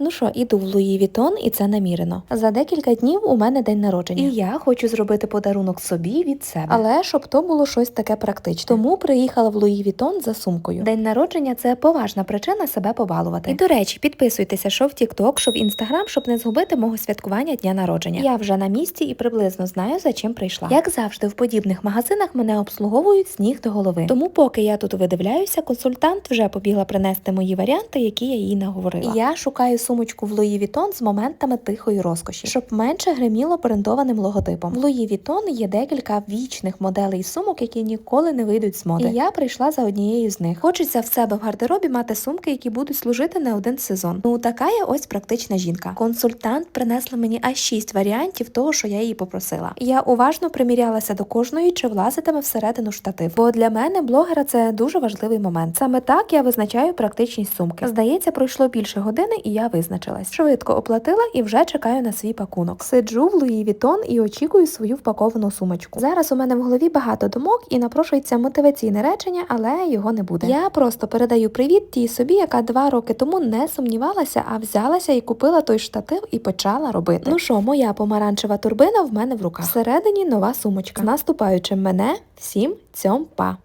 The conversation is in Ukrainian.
Ну що, іду в Луї Вітон, і це намірено. За декілька днів у мене день народження. І я хочу зробити подарунок собі від себе. Але щоб то було щось таке практичне. Тому приїхала в Луї Вітон за сумкою. День народження це поважна причина себе побалувати. І до речі, підписуйтеся, що в TikTok, що в Instagram, щоб не згубити мого святкування дня народження. Я вже на місці і приблизно знаю, за чим прийшла. Як завжди, в подібних магазинах мене обслуговують з ніг до голови. Тому, поки я тут видивляюся, консультант вже побігла принести мої варіанти, які я їй наговорила. Я шукаю сумочку в Луї Вітон з моментами тихої розкоші, щоб менше гриміло брендованим логотипом. В Луї Вітон є декілька вічних моделей сумок, які ніколи не вийдуть з моди. І я прийшла за однією з них. Хочеться в себе в гардеробі мати сумки, які будуть служити не один сезон. Ну така я ось практична жінка. Консультант принесла мені аж шість варіантів того, що я її попросила. Я уважно примірялася до кожної, чи влазитиме всередину штатив. Бо для мене блогера це дуже важливий момент. Саме так я визначаю практичність сумки. Здається, пройшло більше години, і я визначилась. Швидко оплатила і вже чекаю на свій пакунок. Сиджу в Луї Вітон і очікую свою впаковану сумочку. Зараз у мене в голові багато думок і напрошується мотиваційне речення, але його не буде. Я просто передаю привіт тій собі, яка два роки тому не сумнівалася, а взялася і купила той штатив і почала робити. Ну що, моя помаранчева турбина в мене в руках. Всередині нова сумочка. З наступаючим мене всім цьом па.